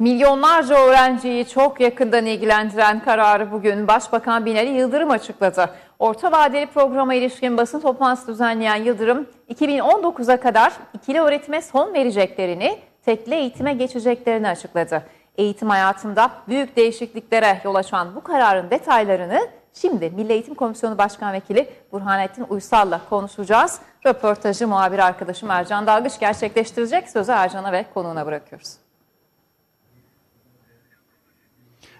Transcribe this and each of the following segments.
Milyonlarca öğrenciyi çok yakından ilgilendiren kararı bugün Başbakan Binali Yıldırım açıkladı. Orta vadeli programa ilişkin basın toplantısı düzenleyen Yıldırım, 2019'a kadar ikili öğretime son vereceklerini, tekli eğitime geçeceklerini açıkladı. Eğitim hayatında büyük değişikliklere yol açan bu kararın detaylarını şimdi Milli Eğitim Komisyonu Başkan Vekili Burhanettin Uysal'la konuşacağız. Röportajı muhabir arkadaşım Ercan Dalgıç gerçekleştirecek. Sözü Ercan'a ve konuğuna bırakıyoruz.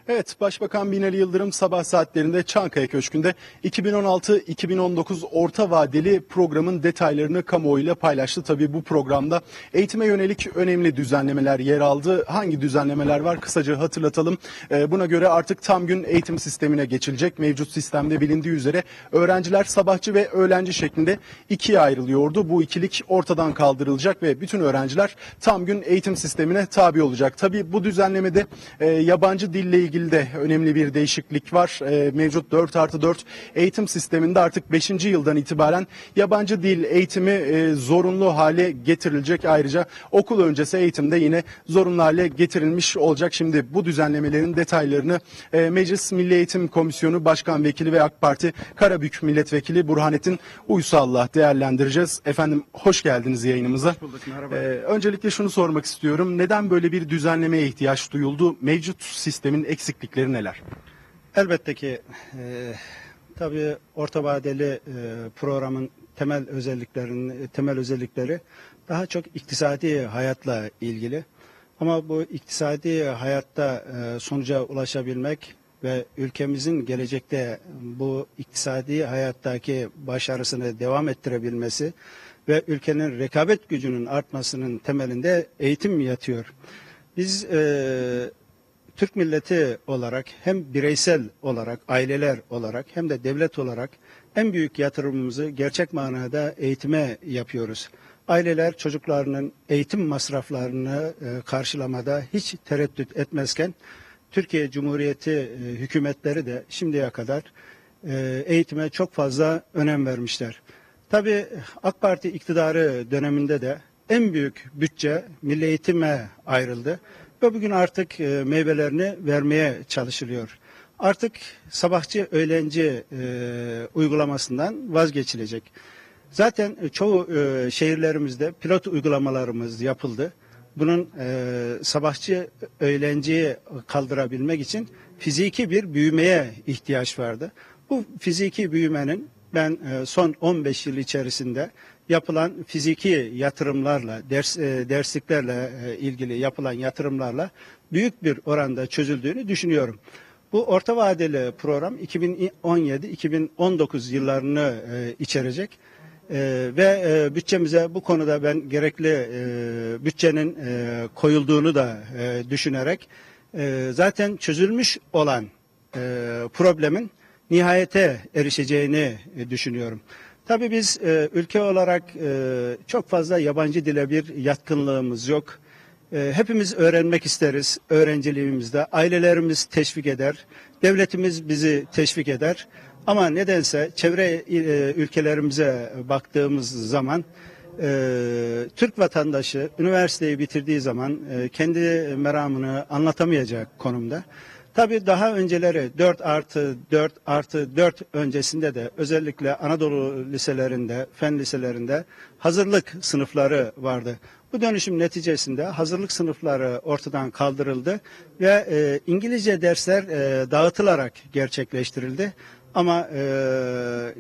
Evet, Başbakan Binali Yıldırım sabah saatlerinde Çankaya Köşkü'nde 2016-2019 orta vadeli programın detaylarını kamuoyuyla paylaştı. Tabii bu programda eğitime yönelik önemli düzenlemeler yer aldı. Hangi düzenlemeler var kısaca hatırlatalım. Ee, Buna göre artık tam gün eğitim sistemine geçilecek. Mevcut sistemde bilindiği üzere öğrenciler sabahçı ve öğlenci şeklinde ikiye ayrılıyordu. Bu ikilik ortadan kaldırılacak ve bütün öğrenciler tam gün eğitim sistemine tabi olacak. Tabii bu düzenlemede e, yabancı dille ilgili de önemli bir değişiklik var. E, mevcut 4 artı 4 eğitim sisteminde artık 5. yıldan itibaren yabancı dil eğitimi e, zorunlu hale getirilecek. Ayrıca okul öncesi eğitimde yine zorunlu hale getirilmiş olacak. Şimdi bu düzenlemelerin detaylarını e, Meclis Milli Eğitim Komisyonu Başkan Vekili ve AK Parti Karabük Milletvekili Burhanettin Uysal'la değerlendireceğiz. Efendim hoş geldiniz yayınımıza. merhaba. E, öncelikle şunu sormak istiyorum. Neden böyle bir düzenlemeye ihtiyaç duyuldu? Mevcut sistemin eksiklikleri neler? Elbette ki e, tabii orta vadeli e, programın temel özelliklerinin temel özellikleri daha çok iktisadi hayatla ilgili. Ama bu iktisadi hayatta e, sonuca ulaşabilmek ve ülkemizin gelecekte bu iktisadi hayattaki başarısını devam ettirebilmesi ve ülkenin rekabet gücünün artmasının temelinde eğitim yatıyor. Biz e, Türk milleti olarak hem bireysel olarak, aileler olarak hem de devlet olarak en büyük yatırımımızı gerçek manada eğitime yapıyoruz. Aileler çocuklarının eğitim masraflarını e, karşılamada hiç tereddüt etmezken Türkiye Cumhuriyeti e, hükümetleri de şimdiye kadar e, eğitime çok fazla önem vermişler. Tabii AK Parti iktidarı döneminde de en büyük bütçe milli eğitime ayrıldı ve bugün artık e, meyvelerini vermeye çalışılıyor. Artık sabahçı öğlenci e, uygulamasından vazgeçilecek. Zaten çoğu e, şehirlerimizde pilot uygulamalarımız yapıldı. Bunun sabahçı öğlenciyi kaldırabilmek için fiziki bir büyümeye ihtiyaç vardı. Bu fiziki büyümenin ben e, son 15 yıl içerisinde yapılan fiziki yatırımlarla, ders, e, dersliklerle e, ilgili yapılan yatırımlarla büyük bir oranda çözüldüğünü düşünüyorum. Bu orta vadeli program 2017-2019 yıllarını içerecek. Ee, ve e, bütçemize bu konuda ben gerekli e, bütçenin e, koyulduğunu da e, düşünerek e, zaten çözülmüş olan e, problemin nihayete erişeceğini e, düşünüyorum. Tabii biz e, ülke olarak e, çok fazla yabancı dile bir yatkınlığımız yok. E, hepimiz öğrenmek isteriz öğrenciliğimizde. Ailelerimiz teşvik eder, devletimiz bizi teşvik eder. Ama nedense çevre e, ülkelerimize baktığımız zaman e, Türk vatandaşı üniversiteyi bitirdiği zaman e, kendi meramını anlatamayacak konumda. Tabii daha önceleri 4 artı 4 artı 4 öncesinde de özellikle Anadolu liselerinde, fen liselerinde hazırlık sınıfları vardı. Bu dönüşüm neticesinde hazırlık sınıfları ortadan kaldırıldı ve e, İngilizce dersler e, dağıtılarak gerçekleştirildi. Ama e,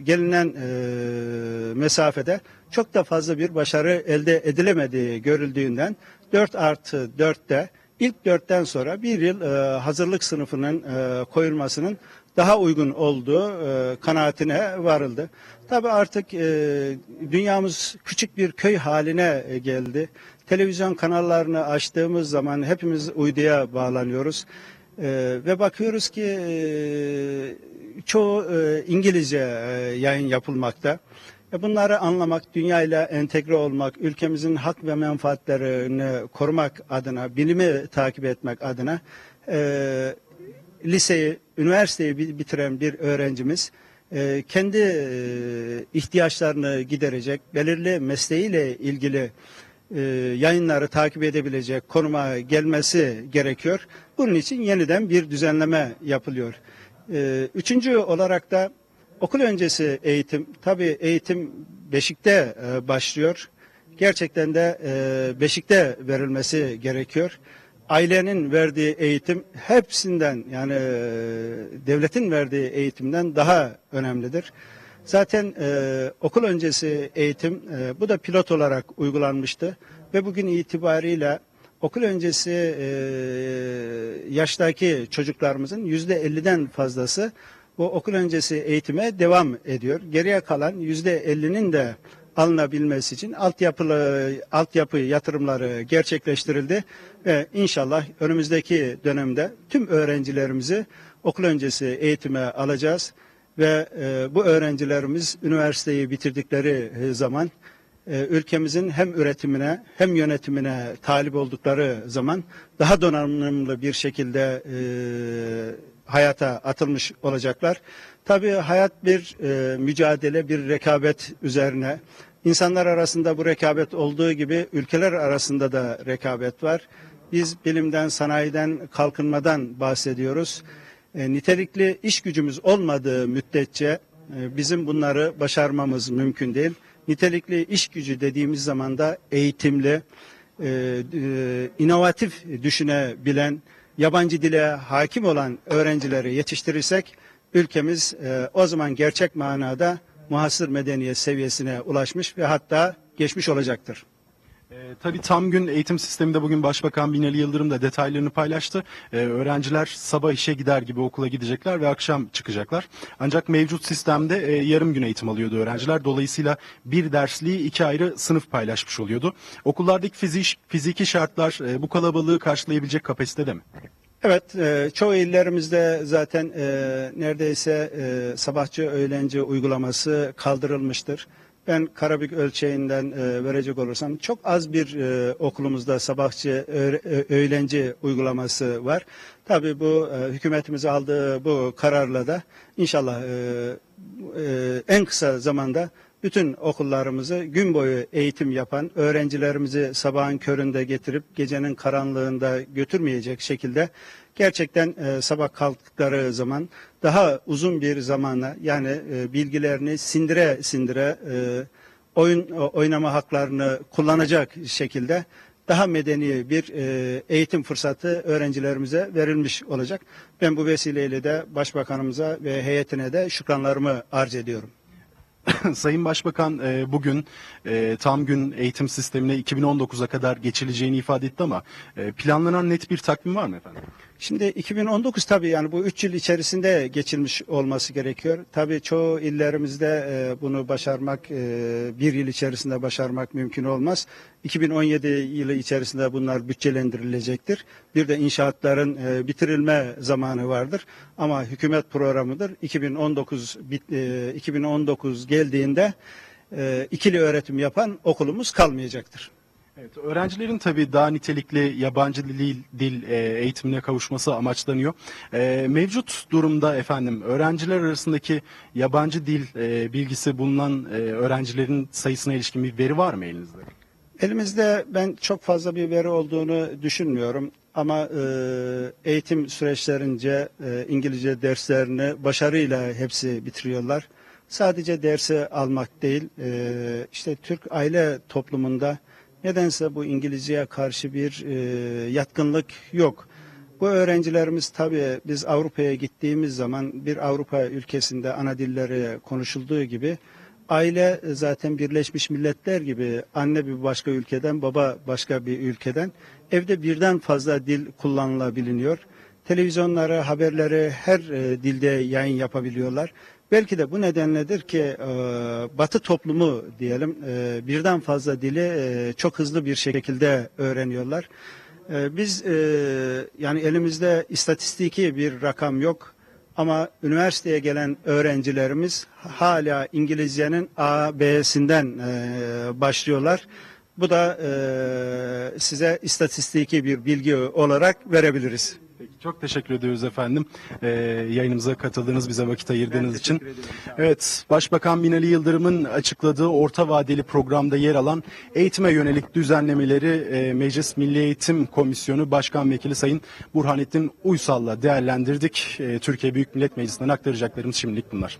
gelinen e, mesafede çok da fazla bir başarı elde edilemediği görüldüğünden 4 artı 4'te ilk 4'ten sonra bir yıl e, hazırlık sınıfının e, koyulmasının daha uygun olduğu e, kanaatine varıldı. Tabi artık e, dünyamız küçük bir köy haline e, geldi. Televizyon kanallarını açtığımız zaman hepimiz uyduya bağlanıyoruz. E, ve bakıyoruz ki e, çoğu e, İngilizce e, yayın yapılmakta. E, bunları anlamak, dünyayla entegre olmak, ülkemizin hak ve menfaatlerini korumak adına, bilimi takip etmek adına e, liseyi, üniversiteyi bi- bitiren bir öğrencimiz e, kendi e, ihtiyaçlarını giderecek, belirli mesleğiyle ilgili e, yayınları takip edebilecek konuma gelmesi gerekiyor. Bunun için yeniden bir düzenleme yapılıyor. E, üçüncü olarak da okul öncesi eğitim. Tabii eğitim Beşik'te e, başlıyor. Gerçekten de e, Beşik'te verilmesi gerekiyor. Ailenin verdiği eğitim hepsinden yani e, devletin verdiği eğitimden daha önemlidir. Zaten e, okul öncesi eğitim e, bu da pilot olarak uygulanmıştı ve bugün itibariyle okul öncesi e, yaştaki çocuklarımızın yüzde 50'den fazlası bu okul öncesi eğitime devam ediyor. Geriye kalan yüzde 50'nin de alınabilmesi için altyapılı altyapı yatırımları gerçekleştirildi ve inşallah önümüzdeki dönemde tüm öğrencilerimizi okul öncesi eğitime alacağız ve e, bu öğrencilerimiz üniversiteyi bitirdikleri e, zaman e, ülkemizin hem üretimine hem yönetimine talip oldukları zaman daha donanımlı bir şekilde e, hayata atılmış olacaklar. Tabii hayat bir e, mücadele, bir rekabet üzerine. İnsanlar arasında bu rekabet olduğu gibi ülkeler arasında da rekabet var. Biz bilimden, sanayiden, kalkınmadan bahsediyoruz. E, nitelikli iş gücümüz olmadığı müddetçe e, bizim bunları başarmamız mümkün değil. Nitelikli iş gücü dediğimiz zaman da eğitimli, e, e, inovatif düşünebilen, yabancı dile hakim olan öğrencileri yetiştirirsek ülkemiz e, o zaman gerçek manada muhasır medeniyet seviyesine ulaşmış ve hatta geçmiş olacaktır. Ee, tabii tam gün eğitim sisteminde bugün Başbakan Binali Yıldırım da detaylarını paylaştı. Ee, öğrenciler sabah işe gider gibi okula gidecekler ve akşam çıkacaklar. Ancak mevcut sistemde e, yarım gün eğitim alıyordu öğrenciler. Dolayısıyla bir dersliği iki ayrı sınıf paylaşmış oluyordu. Okullardaki fizik, fiziki şartlar e, bu kalabalığı karşılayabilecek kapasitede mi? Evet, e, çoğu illerimizde zaten e, neredeyse e, sabahçı öğlenci uygulaması kaldırılmıştır. Ben Karabük ölçeğinden e, verecek olursam çok az bir e, okulumuzda sabahçı ö- öğlenci uygulaması var. Tabii bu e, hükümetimiz aldığı bu kararla da inşallah e, e, en kısa zamanda bütün okullarımızı gün boyu eğitim yapan öğrencilerimizi sabahın köründe getirip gecenin karanlığında götürmeyecek şekilde gerçekten e, sabah kalktıkları zaman daha uzun bir zamana yani e, bilgilerini sindire sindire e, oyun oynama haklarını kullanacak şekilde daha medeni bir e, eğitim fırsatı öğrencilerimize verilmiş olacak. Ben bu vesileyle de başbakanımıza ve heyetine de şükranlarımı arz ediyorum. Sayın Başbakan e, bugün e, tam gün eğitim sistemine 2019'a kadar geçileceğini ifade etti ama e, planlanan net bir takvim var mı efendim? Şimdi 2019 tabii yani bu 3 yıl içerisinde geçilmiş olması gerekiyor. Tabii çoğu illerimizde e, bunu başarmak, e, bir yıl içerisinde başarmak mümkün olmaz. 2017 yılı içerisinde bunlar bütçelendirilecektir. Bir de inşaatların e, bitirilme zamanı vardır. Ama hükümet programıdır. 2019 bit- e, 2019 geldiğinde ikili öğretim yapan okulumuz kalmayacaktır. Evet, öğrencilerin tabii daha nitelikli yabancı dil, dil e, eğitimine kavuşması amaçlanıyor. E, mevcut durumda efendim öğrenciler arasındaki yabancı dil e, bilgisi bulunan e, öğrencilerin sayısına ilişkin bir veri var mı elinizde? Elimizde ben çok fazla bir veri olduğunu düşünmüyorum. Ama e, eğitim süreçlerince e, İngilizce derslerini başarıyla hepsi bitiriyorlar. Sadece dersi almak değil, e, işte Türk aile toplumunda nedense bu İngilizceye karşı bir e, yatkınlık yok. Bu öğrencilerimiz tabii biz Avrupa'ya gittiğimiz zaman bir Avrupa ülkesinde ana dilleri konuşulduğu gibi aile zaten Birleşmiş Milletler gibi anne bir başka ülkeden baba başka bir ülkeden evde birden fazla dil kullanılabiliyor. Televizyonları, haberleri her e, dilde yayın yapabiliyorlar. Belki de bu nedenledir ki e, Batı toplumu diyelim e, birden fazla dili e, çok hızlı bir şekilde öğreniyorlar. E, biz e, yani elimizde istatistiki bir rakam yok. Ama üniversiteye gelen öğrencilerimiz hala İngilizcenin A, B'sinden e, başlıyorlar. Bu da e, size istatistiki bir bilgi olarak verebiliriz. Çok teşekkür ediyoruz efendim. Ee, yayınımıza katıldığınız, bize vakit ayırdığınız için. ederim. Evet, Başbakan Binali Yıldırım'ın açıkladığı orta vadeli programda yer alan eğitime yönelik düzenlemeleri e, Meclis Milli Eğitim Komisyonu Başkan Vekili Sayın Burhanettin Uysal'la değerlendirdik. E, Türkiye Büyük Millet Meclisi'nden aktaracaklarımız şimdilik bunlar.